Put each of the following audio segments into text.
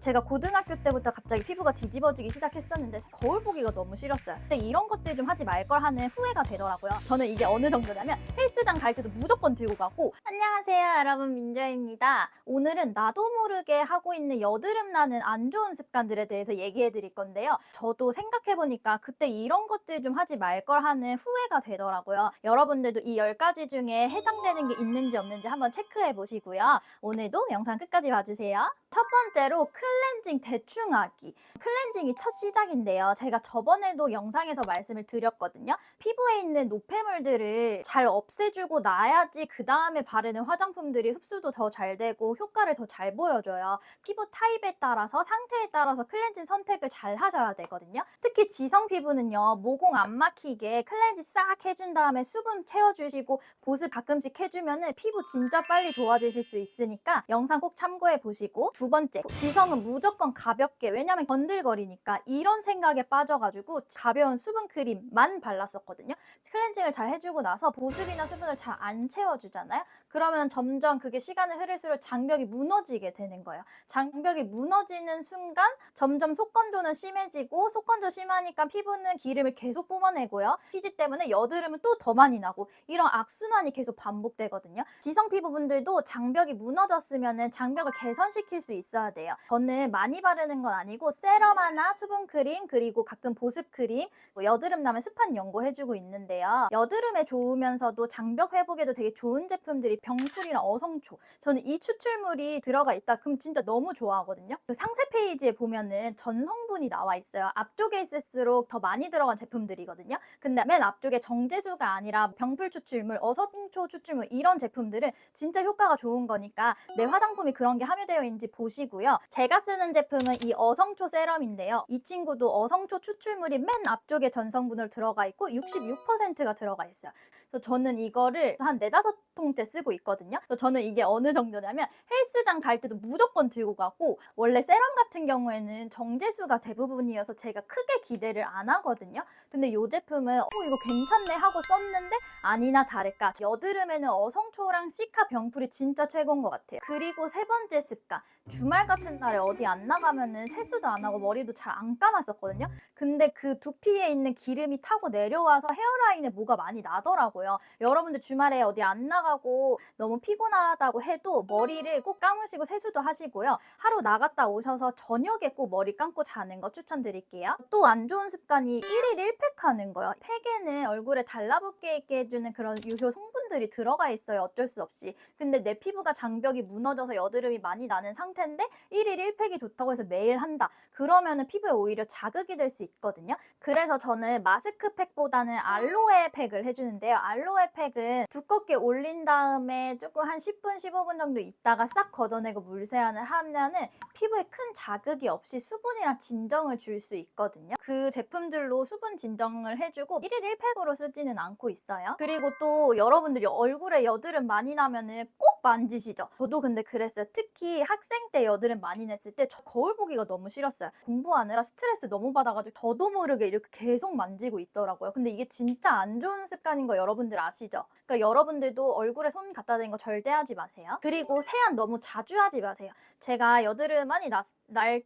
제가 고등학교 때부터 갑자기 피부가 뒤집어지기 시작했었는데 거울 보기가 너무 싫었어요. 근데 이런 것들 좀 하지 말 걸 하는 후회가 되더라고요. 저는 이게 어느 정도냐면 헬스장 갈 때도 무조건 들고 가고 안녕하세요 여러분 민저입니다. 오늘은 나도 모르게 하고 있는 여드름 나는 안 좋은 습관들에 대해서 얘기해 드릴 건데요. 저도 생각해 보니까 그때 이런 것들 좀 하지 말 걸 하는 후회가 되더라고요. 여러분들도 이 10가지 중에 해당되는 게 있는지 없는지 한번 체크해 보시고요. 오늘도 영상 끝까지 봐주세요. 첫 번째로 클렌징 대충 하기. 클렌징이 첫 시작인데요. 제가 저번에도 영상에서 말씀을 드렸거든요. 피부에 있는 노폐물들을 잘 없애주고 나야지 그 다음에 바르는 화장품들이 흡수도 더 잘 되고 효과를 더 잘 보여줘요. 피부 타입에 따라서 상태에 따라서 클렌징 선택을 잘 하셔야 되거든요. 특히 지성 피부는요. 모공 안 막히게 클렌징 싹 해준 다음에 수분 채워주시고 보습 가끔씩 해주면은 피부 진짜 빨리 좋아지실 수 있으니까 영상 꼭 참고해 보시고 두 번째 지성은 무조건 가볍게 왜냐면 건들거리니까 이런 생각에 빠져가지고 가벼운 수분 크림만 발랐었거든요. 클렌징을 잘 해주고 나서 보습이나 수분을 잘 안 채워주잖아요. 그러면 점점 그게 시간이 흐를수록 장벽이 무너지게 되는 거예요. 장벽이 무너지는 순간 점점 속건조는 심해지고 속건조 심하니까 피부는 기름을 계속 뿜어내고요. 피지 때문에 여드름은 또 더 많이 나고 이런 악순환이 계속 반복되거든요. 지성 피부분들도 장벽이 무너졌으면 장벽을 개선시킬 수 있어야 돼요. 저는 많이 바르는 건 아니고 세럼 하나, 수분 크림, 그리고 가끔 보습 크림, 뭐 여드름 나면 스판 연고해주고 있는데요. 여드름에 좋으면서도 장벽 회복에도 되게 좋은 제품들이 병풀이랑 어성초. 저는 이 추출물이 들어가 있다. 그럼 진짜 너무 좋아하거든요. 그 상세 페이지에 보면은 전 성분이 나와 있어요. 앞쪽에 있을수록 더 많이 들어간 제품들이거든요. 근데 맨 앞쪽에 정제수가 아니라 병풀 추출물, 어성초 추출물 이런 제품들은 진짜 효과가 좋은 거니까 내 화장품이 그런 게 함유되어 있는지 보시고요. 제가 쓰는 제품은 이 어성초 세럼인데요. 이 친구도 어성초 추출물이 맨 앞쪽에 전성분으로 들어가 있고 66%가 들어가 있어요. 그래서 저는 이거를 한 네다섯 통째 쓰고 있거든요. 그래서 저는 이게 어느 정도냐면 헬스장 갈 때도 무조건 들고 가고 원래 세럼 같은 경우에는 정제수가 대부분이어서 제가 크게 기대를 안 하거든요. 근데 이 제품은 어 이거 괜찮네 하고 썼는데 아니나 다를까 여드름에는 어성초랑 시카 병풀이 진짜 최고인 것 같아요. 그리고 세 번째 습관 주말 같은 날에 어디 안 나가면은 세수도 안 하고 머리도 잘 안 감았었거든요. 근데 그 두피에 있는 기름이 타고 내려와서 헤어라인에 뭐가 많이 나더라고요. 여러분들 주말에 어디 안 나가고 너무 피곤하다고 해도 머리를 꼭 감으시고 세수도 하시고요. 하루 나갔다 오셔서 저녁에 꼭 머리 감고 자는 거 추천드릴게요. 또 안 좋은 습관이 1일 1팩 하는 거예요. 팩에는 얼굴에 달라붙게 있게 해주는 그런 유효 성분들이 들어가 있어요. 어쩔 수 없이. 근데 내 피부가 장벽이 무너져서 여드름이 많이 나는 상태인데 1일 1 팩이 좋다고 해서 매일 한다. 그러면은 피부에 오히려 자극이 될 수 있거든요. 그래서 저는 마스크팩보다는 알로에 팩을 해주는데요. 알로에 팩은 두껍게 올린 다음에 조금 한 10분, 15분 정도 있다가 싹 걷어내고 물 세안을 하면은 피부에 큰 자극이 없이 수분이랑 진정을 줄 수 있거든요. 그 제품들로 수분 진정을 해주고 1일 1팩으로 쓰지는 않고 있어요. 그리고 또 여러분들이 얼굴에 여드름 많이 나면은 꼭 만지시죠. 저도 근데 그랬어요. 특히 학생 때 여드름 많이 냈을 때 저 거울 보기가 너무 싫었어요. 공부하느라 스트레스 너무 받아가지고 저도 모르게 이렇게 계속 만지고 있더라고요. 근데 이게 진짜 안 좋은 습관인 거 여러분들 아시죠? 그러니까 여러분들도 얼굴에 손 갖다 대는 거 절대 하지 마세요. 그리고 세안 너무 자주 하지 마세요. 제가 여드름 많이 날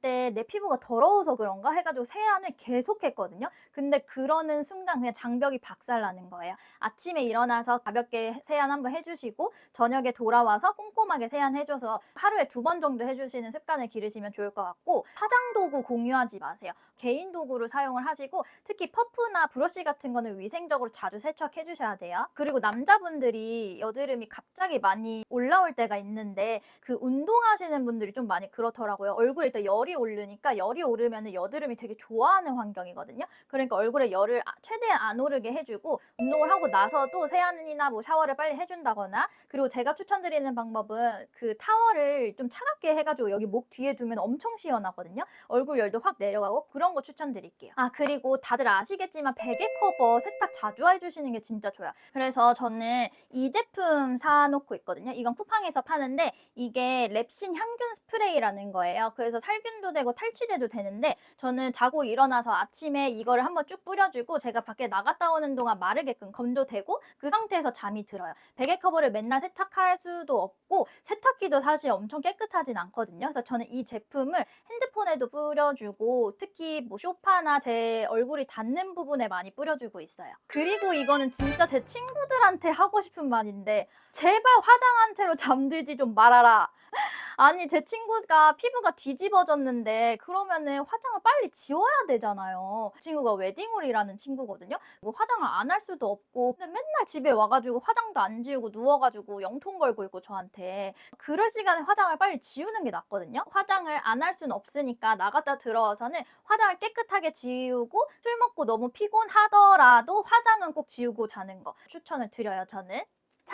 때 내 피부가 더러워서 그런가 해가지고 세안을 계속 했거든요. 근데 그러는 순간 그냥 장벽이 박살나는 거예요. 아침에 일어나서 가볍게 세안 한번 해주시고 저녁에 돌아 와서 꼼꼼하게 세안해줘서 하루에 두 번 정도 해주시는 습관을 기르시면 좋을 것 같고 화장 도구 공유하지 마세요. 개인 도구를 사용을 하시고 특히 퍼프나 브러쉬 같은 거는 위생적으로 자주 세척해 주셔야 돼요. 그리고 남자분들이 여드름이 갑자기 많이 올라올 때가 있는데 그 운동하시는 분들이 좀 많이 그렇더라고요. 얼굴에 일단 열이 오르니까 열이 오르면 여드름이 되게 좋아하는 환경이거든요. 그러니까 얼굴에 열을 아- 최대한 안 오르게 해주고 운동을 하고 나서도 세안이나 뭐 샤워를 빨리 해준다거나 그리고 제가 추천드리는 방법은 그 타월을 좀 차갑게 해가지고 여기 목 뒤에 두면 엄청 시원하거든요. 얼굴 열도 확 내려가고 그런 거 추천드릴게요. 아 그리고 다들 아시겠지만 베개 커버 세탁 자주 해주시는 게 진짜 좋아요. 그래서 저는 이 제품 사놓고 있거든요. 이건 쿠팡에서 파는데 이게 랩신 향균 스프레이라는 거예요. 그래서 살균도 되고 탈취제도 되는데 저는 자고 일어나서 아침에 이거를 한번 쭉 뿌려주고 제가 밖에 나갔다 오는 동안 마르게끔 건조되고 그 상태에서 잠이 들어요. 베개 커버를 맨날 세탁할 수 수도 없고 세탁기도 사실 엄청 깨끗하진 않거든요. 그래서 저는 이 제품을 핸드폰에도 뿌려주고 특히 뭐 쇼파나 제 얼굴이 닿는 부분에 많이 뿌려주고 있어요. 그리고 이거는 진짜 제 친구들한테 하고 싶은 말인데 제발 화장한 채로 잠들지 좀 말아라. 아니 제 친구가 피부가 뒤집어졌는데 그러면은 화장을 빨리 지워야 되잖아요. 그 친구가 웨딩홀이라는 친구거든요. 뭐 화장을 안 할 수도 없고 근데 맨날 집에 와가지고 화장도 안 지우고 누워가지고 영통 걸고 있고 저한테 그럴 시간에 화장을 빨리 지우는 게 낫거든요. 화장을 안 할 수는 없으니까 나갔다 들어와서는 화장을 깨끗하게 지우고 술 먹고 너무 피곤하더라도 화장은 꼭 지우고 자는 거 추천을 드려요 저는.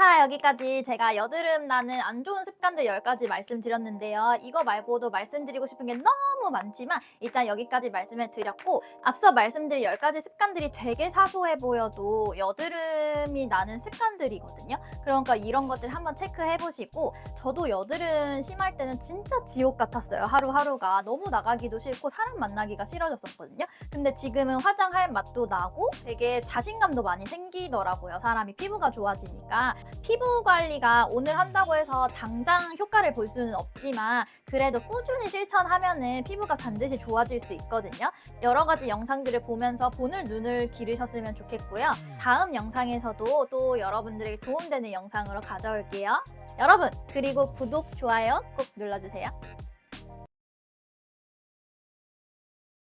자, 여기까지 제가 여드름 나는 안 좋은 습관들 10가지 말씀드렸는데요. 이거 말고도 말씀드리고 싶은 게 너무 많지만 일단 여기까지 말씀을 드렸고 앞서 말씀드린 10가지 습관들이 되게 사소해 보여도 여드름이 나는 습관들이거든요. 그러니까 이런 것들 한번 체크해 보시고 저도 여드름 심할 때는 진짜 지옥 같았어요. 하루하루가 너무 나가기도 싫고 사람 만나기가 싫어졌었거든요. 근데 지금은 화장할 맛도 나고 되게 자신감도 많이 생기더라고요. 사람이 피부가 좋아지니까. 피부 관리가 오늘 한다고 해서 당장 효과를 볼 수는 없지만 그래도 꾸준히 실천하면은 피부가 반드시 좋아질 수 있거든요. 여러 가지 영상들을 보면서 보는 눈을 기르셨으면 좋겠고요. 다음 영상에서도 또 여러분들에게 도움되는 영상으로 가져올게요. 여러분, 그리고 구독, 좋아요 꼭 눌러주세요.